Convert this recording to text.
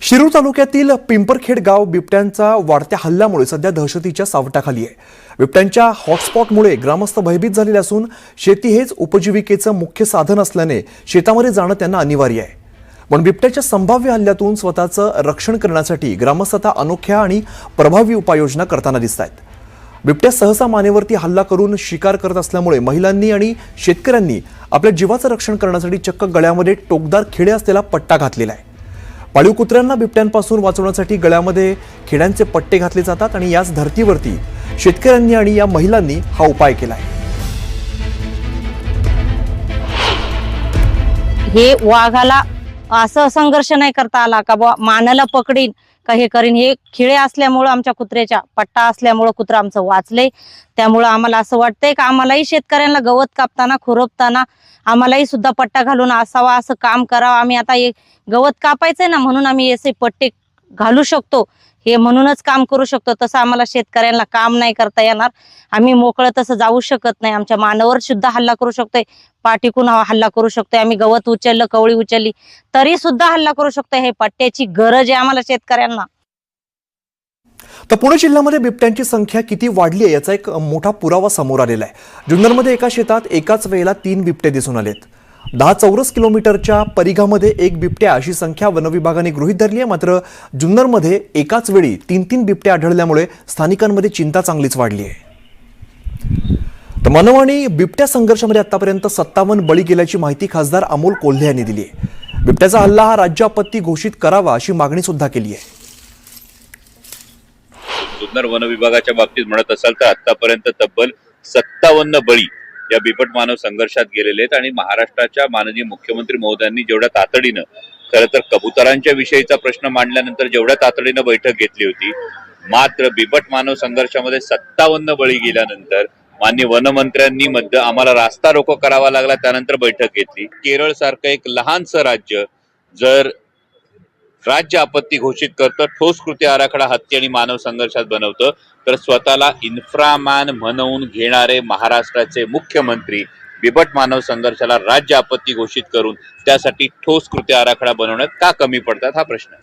शिरूर तालुक्यातील पिंपरखेड गाव बिबट्यांचा वाढत्या हल्ल्यामुळे सध्या दहशतीच्या सावटाखाली आहे. बिबट्यांच्या हॉटस्पॉटमुळे ग्रामस्थ भयभीत झालेले असून शेती हेच उपजीविकेचं मुख्य साधन असल्याने शेतामध्ये जाणं त्यांना अनिवार्य आहे. पण बिबट्याच्या संभाव्य हल्ल्यातून स्वतःचं रक्षण करण्यासाठी ग्रामस्थ आता अनोख्या आणि प्रभावी उपाययोजना करताना दिसत आहेत. बिबट्या सहसा मानेवरती हल्ला करून शिकार करत असल्यामुळे महिलांनी आणि शेतकऱ्यांनी आपल्या जीवाचं रक्षण करण्यासाठी चक्क गळ्यामध्ये टोकदार खिळे असलेला पट्टा घातलेला आहे. पाळीव कुत्र्यांना बिबट्यांपासून वाचवण्यासाठी गळ्यामध्ये खिड्यांचे पट्टे घातले जातात आणि याच धर्तीवरती शेतकऱ्यांनी आणि या महिलांनी हा उपाय केला आहे हे वाघाला असं संघर्ष नाही करता आला का बा मानाला पकडीन. का हे करीन? हे खिळे असल्यामुळं आमच्या कुत्र्याच्या पट्टा असल्यामुळं कुत्रं आमचं वाचलंय. त्यामुळं आम्हाला असं वाटतंय का आम्हालाही शेतकऱ्यांना गवत कापताना खुरपताना आम्हालाही सुद्धा पट्टा घालून असावा असं काम करावं. आम्ही आता हे गवत कापायचंय ना म्हणून आम्ही असे पट्टे घालू शकतो. हे म्हणूनच काम करू शकतो. तसं आम्हाला शेतकऱ्यांना काम नाही करता येणार. आम्ही मोकळं तसं जाऊ शकत नाही. आमच्या मानावर सुद्धा हल्ला करू शकतोय. पाठीकून हल्ला करू शकतोय. आम्ही गवत उचललं कवळी उचलली तरी सुद्धा हल्ला करू शकतोय. हे पट्ट्याची गरज आहे आम्हाला शेतकऱ्यांना. तर पुणे जिल्ह्यामध्ये बिबट्यांची संख्या किती वाढली आहे याचा एक मोठा पुरावा समोर आलेला आहे. जुन्नरमध्ये एका शेतात एकाच वेळेला तीन बिबटे दिसून आलेत. दहा चौरस किलोमीटरच्या परिघामध्ये एक बिबट्या अशी संख्या वनविभागाने गृहीत धरली आहे. मात्र जुन्नरमध्ये एकाच वेळी तीन तीन बिबट्या आढळल्यामुळे स्थानिकांमध्ये चिंता चांगलीच वाढली आहे. तर मानव आणि बिबट्या संघर्षामध्ये आतापर्यंत सत्तावन्न बळी गेल्याची माहिती खासदार अमोल कोल्हे यांनी दिली आहे. बिबट्याचा हल्ला हा राज्य आपत्ती घोषित करावा अशी मागणी सुद्धा केली आहे. जुन्नर वन विभागाच्या बाबतीत म्हणत असाल तर आतापर्यंत तब्बल सत्तावन्न बळी या बिबट मानव संघर्षात गेलेले आहेत आणि महाराष्ट्राच्या माननीय मुख्यमंत्री महोदयांनी जेवढ्या तातडीनं खरं तर कबुतरांच्या विषयीचा प्रश्न मांडल्यानंतर जेवढ्या तातडीनं बैठक घेतली होती मात्र बिबट मानव संघर्षामध्ये सत्तावन्न बळी गेल्यानंतर मान्य वनमंत्र्यांनी मध्ये आम्हाला रास्ता रोको करावा लागला त्यानंतर बैठक घेतली. केरळ सारखं एक लहानसं राज्य जर राज्य आपत्ती घोषित करतं ठोस कृती आराखडा हत्ती आणि मानव संघर्षात बनवतं. तर स्वतःला इन्फ्रामॅन म्हणवून घेणारे महाराष्ट्राचे मुख्यमंत्री बिबट मानव संघर्षाला राज्य आपत्ती घोषित करून त्यासाठी ठोस कृती आराखडा बनवण्यात का कमी पडतात हा प्रश्न